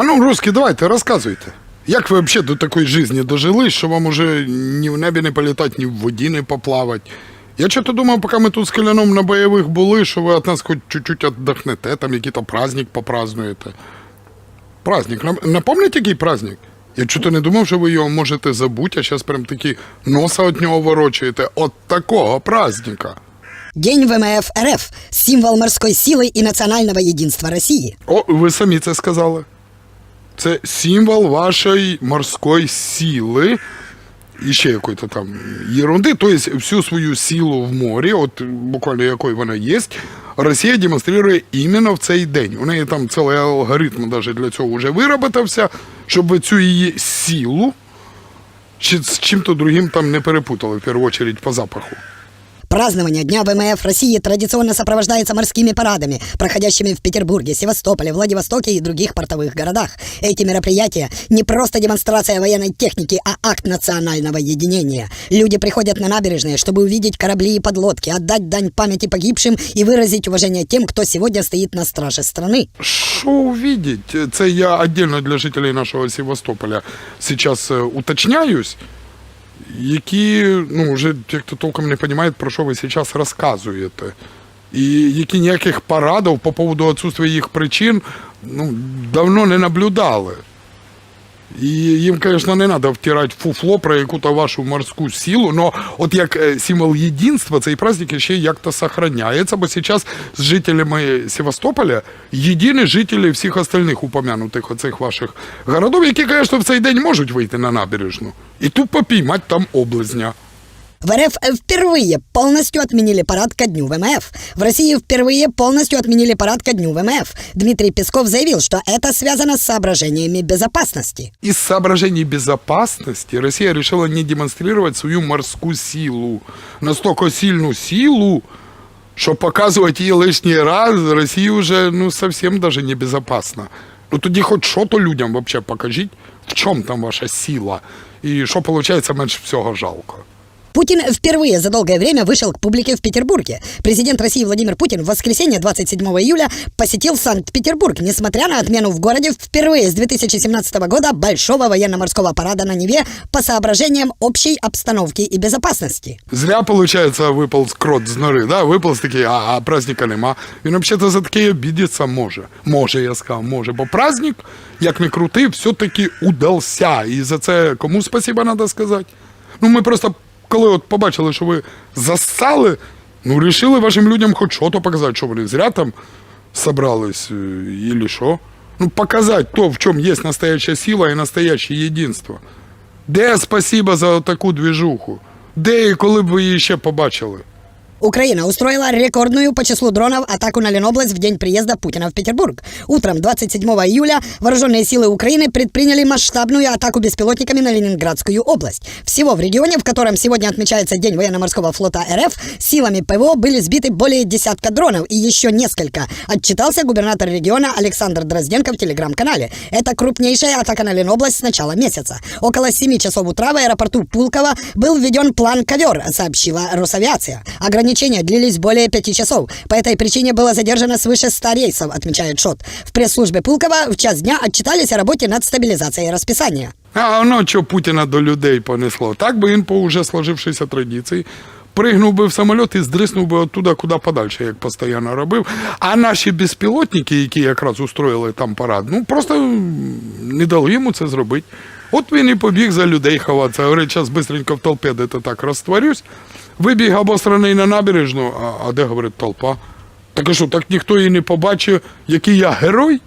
А ну, русські, давайте, розказуйте. Як ви взагалі до такої житті дожили, що вам уже ні в небі не політати, ні в воді не поплавати? Я чого-то думав, поки ми тут з Каляном на бойових були, що ви від нас хоч чуть-чуть віддохнете, там якийсь праздник попразднуєте. Праздник. Напомніть, який праздник? Я чого-то не думав, що ви його можете забути, а зараз прям такі носа від нього ворочаєте. От такого праздника. День ВМФ РФ – символ морской силы и национального единства России. О, ви самі це сказали. Це символ вашої морської сили. І ще якої-то там ерунди. Тобто всю свою силу в морі, от буквально якою вона є, Росія демонструє іменно в цей день. У неї там цілий алгоритм навіть для цього вже виробився, щоб ви цю її силу чи з чим-то другим там не перепутали, в першу чергу по запаху. Празднование Дня ВМФ России традиционно сопровождается морскими парадами, проходящими в Петербурге, Севастополе, Владивостоке и других портовых городах. Эти мероприятия не просто демонстрация военной техники, а акт национального единения. Люди приходят на набережные, чтобы увидеть корабли и подлодки, отдать дань памяти погибшим и выразить уважение тем, кто сегодня стоит на страже страны. Що увидеть? Це я отдельно для жителей нашого Севастополя зараз е, уточняюсь, які ну, вже як-то толком не розуміють, про що ви зараз розказуєте. І які ніяких парадів по поводу відсутствия їх причин ну, давно не наблюдали. І їм, звісно, не треба втирати фуфло про яку-то вашу морську силу, но от як е, символ єдинства цей праздник ще як-то сохраняється, бо зараз з жителями Севастополя єдині жителі всіх остальних упомянутих оцих ваших городов, які, звісно, в цей день можуть вийти на набережну і тупо піймати там облизня. В РФ впервые полностью отменили парад ко дню ВМФ. В России впервые полностью отменили парад ко дню ВМФ. Дмитрий Песков заявил, что это связано с соображениями безопасности. Из соображений безопасности Россия решила не демонстрировать свою морскую силу. Настолько сильную силу, что показывать ее лишний раз России уже ну, совсем даже небезопасно. Ну тоді хоч що-то людям вообще покажіть, в чому там ваша сила. І що виходить менше всього жалко. Путин впервые за долгое время вышел к публике в Петербурге. Президент России Владимир Путин в воскресенье 27 июля посетил Санкт-Петербург, несмотря на отмену в городе впервые с 2017 года большого военно-морского парада на Неве по соображениям общей обстановки и безопасности. Зря, получается, виповз крот з нори, да? виповз такий, а, а праздника нема. Він взагалі за таке обідеться може. Може, я сказав, може. Бо праздник, як не крути, все-таки удався. І за це кому спасибо треба сказати? Ну, ми просто, коли от побачили, що ви застали, ну, рішили вашим людям хоч що то показати, що вони зря там собрались, или що. Ну, показати то, в чому є настояща сила і настояще єдинство. Де спасіба за таку двіжуху? Де і коли б ви її ще побачили? Украина устроила рекордную по числу дронов атаку на Ленобласть в день приезда Путина в Петербург. Утром 27 июля вооруженные силы Украины предприняли масштабную атаку беспилотниками на Ленинградскую область. Всего в регионе, в котором сегодня отмечается День военно-морского флота РФ, силами ПВО были сбиты более десятка дронов и еще несколько. Отчитался губернатор региона Александр Дрозденко в телеграм-канале. Это крупнейшая атака на Ленобласть с начала месяца. Около 7 часов утра в аэропорту Пулково был введен план «Ковер», сообщила Росавиация. Ограничения длились более пяти часов. По этой причине было задержано свыше 100 рейсов, отмечает ШОТ. В пресс-службе Пулково в час дня отчитались о работе над стабилизацией расписания. А воно що Путіна до людей понесло. Так би він по уже сложившейся традиції пригнув би в самоліт і здриснув би оттуда, куди подальше, як постійно робив. А наші безпілотники, які якраз устроїли там парад, ну просто м, не дали йому це зробити. От він і побіг за людей ховатися. Говорить, зараз быстренько в толпі де то так розтворюсь. Вибіг обостраний на набережну, а, а де, говорить, толпа? Так і що, так ніхто і не побачив, який я герой?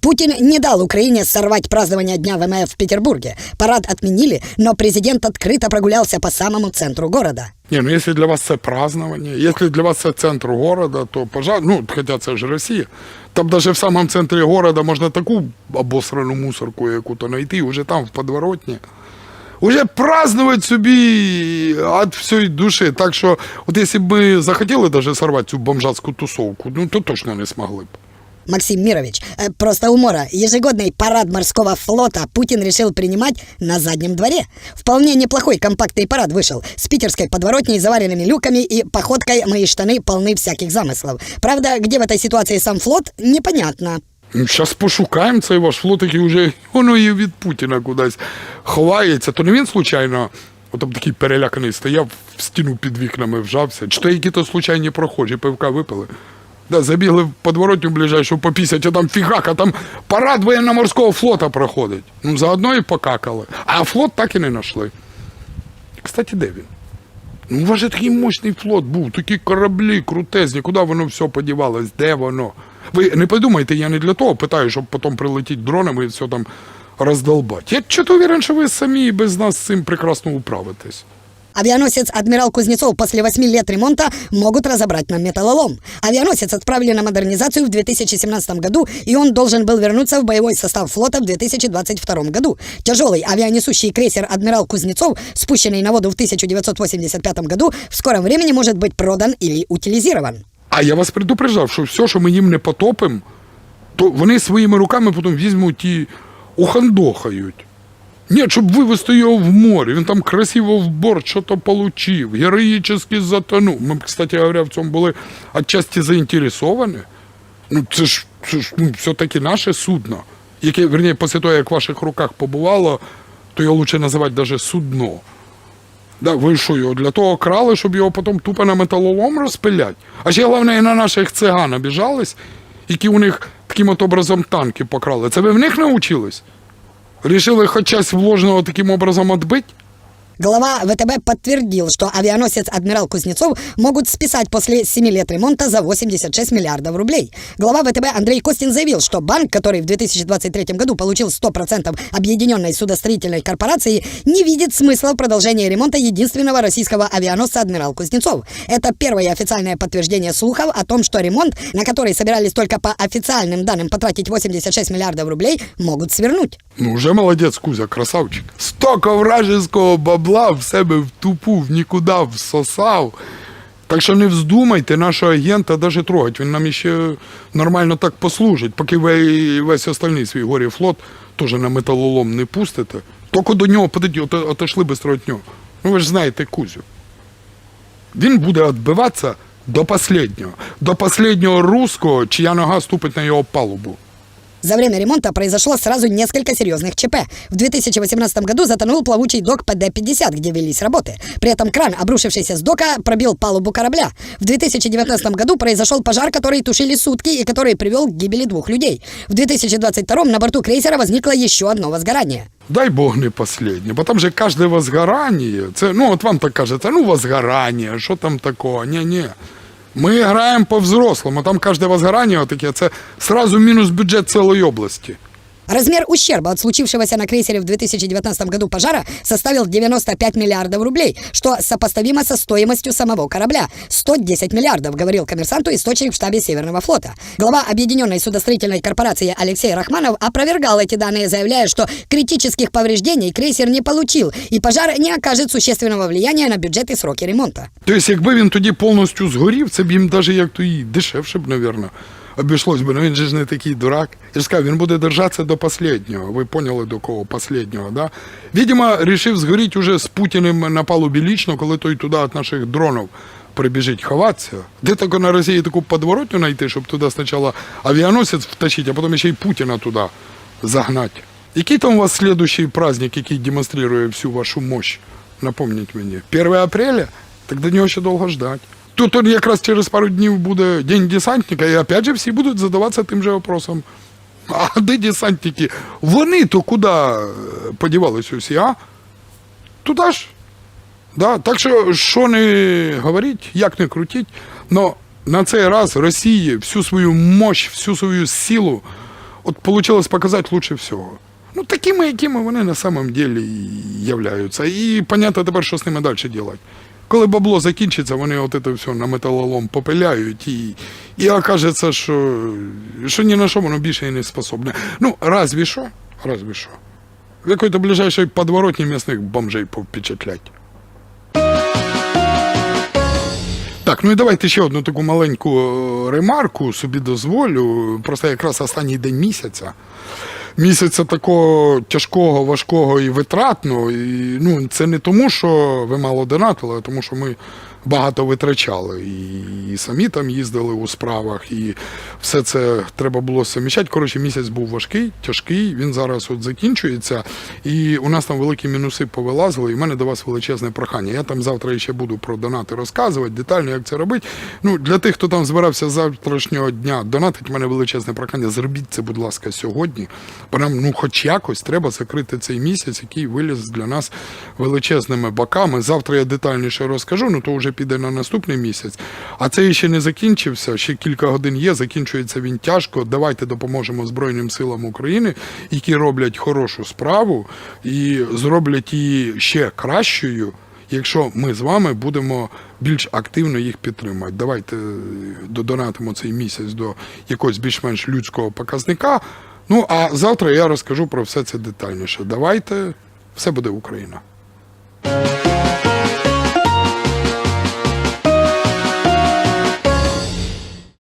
Путин не дал Украине сорвать празднование Дня ВМФ в Петербурге. Парад отменили, но президент открыто прогулялся по самому центру города. Не, ну если для вас це празднование, если для вас це центр города, то пожалуйста, ну, хотя це ж Росія. Там даже в самом центрі города можна таку обосрану мусорку яку-то знайти, уже там в подворотні. Уже праздновать собі від всієї душі. Так що, от якщо б ми захотіли даже сорвати цю бомжацьку тусовку, ну то точно не смогли б. Максим Мирович, э, просто умора. Ежегодный парад морского флота Путин решил принимать на заднем дворе. Вполне неплохой компактный парад вышел. С питерской подворотней, заваренными люками и походкой «Мои штаны полны всяких замыслов». Правда, где в этой ситуации сам флот, непонятно. Зараз пошукаємо цей ваш флот, який вже воно і від Путіна кудись ховається. То не він случайно, отам такий переляканий стояв, в стіну під вікнами вжався. Чи то які-то случайні прохожі пивка випили. Да, забігли в подворотню ближайшу попісять, а там фігак, а там парад воєнно-морського флота проходить. Ну, заодно і покакали. А флот так і не знайшли. Кстати, де він? Ну, у вас же такий мощний флот був, такі кораблі крутезні, куди воно все подівалось, де воно? Ви не подумайте, я не для того питаю, щоб потім прилетіти дронами і все там роздолбати. Я чого уверен, що ви самі і без нас з цим прекрасно управитесь. Авианосец «Адмирал Кузнецов» после 8 лет ремонта могут разобрать на металлолом. Авианосец отправили на модернизацию в 2017 году, и он должен был вернуться в боевой состав флота в 2022 году. Тяжелый авианесущий крейсер «Адмирал Кузнецов», спущенный на воду в 1985 году, в скором времени может быть продан или утилизирован. А я вас предупреждав, що все, що ми їм не потопимо, то вони своїми руками потім візьмуть і ухандохають. Ні, щоб вивезти його в море, він там красиво в борт що-то получив, героїчно затонув. Ми, кстати говоря, в цьому були отчасті заінтересовані. Ну, це ж, це ж ну, все-таки наше судно, яке, верніше, після того, як в ваших руках побувало, то його лучше називати навіть судно. Да, ви що його для того крали, щоб його потім тупо на металолом розпилять? А ще головне, і на наших циган обіжались, які у них таким от образом танки покрали. Це ви в них навчились? Рішили хоч час вложеного таким образом отбить? Глава ВТБ подтвердил, что авианосец «Адмирал Кузнецов» могут списать после 7 лет ремонта за 86 миллиардов рублей. Глава ВТБ Андрей Костин заявил, что банк, который в 2023 году получил 100% объединенной судостроительной корпорации, не видит смысла в продолжении ремонта единственного российского авианосца «Адмирал Кузнецов». Это первое официальное подтверждение слухов о том, что ремонт, на который собирались только по официальным данным потратить 86 миллиардов рублей, могут свернуть. Ну, вже молодець, Кузя, красавчик. Стока вражеського бабла в себе в тупу, в нікуди всосав. Так що не вздумайте нашого агента даже трогать. Він нам іще нормально так послужить, поки ви весь остальний свій горі флот теж на металолом не пустите. Тільки до нього подойдіть, от, отошли быстро від нього. Ну ви ж знаєте Кузю. Він буде відбиватися до останнього. До останнього русского, чия нога ступить на його палубу. За время ремонта произошло сразу несколько серьезных ЧП. В 2018 году затонул плавучий док ПД-50, где велись работы. При этом кран, обрушившийся с дока, пробил палубу корабля. В 2019 году произошел пожар, который тушили сутки и который привел к гибели двух людей. В 2022 на борту крейсера возникло еще одно возгорание. Дай Бог не последнє, бо там же кожне возгорання, це, ну от вам так кажеться, ну возгорання, що там такого, ні-ні. Ми граємо по-взрослому, там кожне возгорання таке, це сразу мінус бюджет цілої області. Размер ущерба от случившегося на крейсере в 2019 году пожара составил 95 миллиардов рублей, что сопоставимо со стоимостью самого корабля. 110 миллиардов, говорил коммерсанту источник в штабе Северного флота. Глава Объединенной судостроительной корпорации Алексей Рахманов опровергал эти данные, заявляя, что критических повреждений крейсер не получил, и пожар не окажет существенного влияния на бюджет и сроки ремонта. Тобто, якби він тоді повністю згорів, це б їм навіть як то і дешевше б, мабуть, Обійшлось би. Ну він же ж не такий дурак. Я ж сказав, він буде держатися до останнього. Ви поняли до кого останнього, да? Видимо, рішив згоріти уже з Путіним на палубі лічно, коли той туди від наших дронів прибіжить ховатися. Де тако на Росії таку подворотню знайти, щоб туди спочатку авіаносець втащити, а потім ще й Путіна туди загнати. Який там у вас следующий праздник, який демонструє всю вашу мощь? Напомніть мені. 1 апреля? Так до нього ще довго ждать. Тут он якраз через пару днів буде День десантника, і опять же всі будуть задаватися тим же вопросом. А де десантники? Вони то куди е, подівались усі, а? Туди ж. Да, так що, що не говоріть, як не крутіть, но на цей раз Росії всю свою мощь, всю свою силу от получилось показати лучше всього. Ну, такими, якими вони на самом деле і являються. І понятно тепер, що з ними далі робити. Коли бабло закінчиться, вони от це все на металолом попиляють і, і окажеться, що, що ні на що воно більше і не способне. Ну, разві що, разві що. В якої-то ближайшій подворотні місних бомжей повпечатлять. Так, ну і давайте ще одну таку маленьку е, ремарку собі дозволю. Просто якраз останній день місяця. Місяця такого тяжкого, важкого і витратного. І, ну, це не тому, що ви мало донатили, а тому що ми багато витрачали. І, і самі там їздили у справах, і все це треба було суміщати. Коротше, місяць був важкий, тяжкий. Він зараз от закінчується. І у нас там великі мінуси повилазили. І в мене до вас величезне прохання. Я там завтра ще буду про донати розказувати, детально, як це робити. Ну, для тих, хто там збирався з завтрашнього дня донатить, в мене величезне прохання. Зробіть це, будь ласка, сьогодні. Бо нам, ну, хоч якось треба закрити цей місяць, який виліз для нас величезними боками. Завтра я детальніше розкажу, ну то вже піде на наступний місяць. А це ще не закінчився. Ще кілька годин є. Закінчується він тяжко. Давайте допоможемо Збройним силам України, які роблять хорошу справу і зроблять її ще кращою. Якщо ми з вами будемо більш активно їх підтримувати, давайте е, додонатимо цей місяць до якогось більш-менш людського показника. Ну а завтра я розкажу про все це детальніше. Давайте, все буде Україна.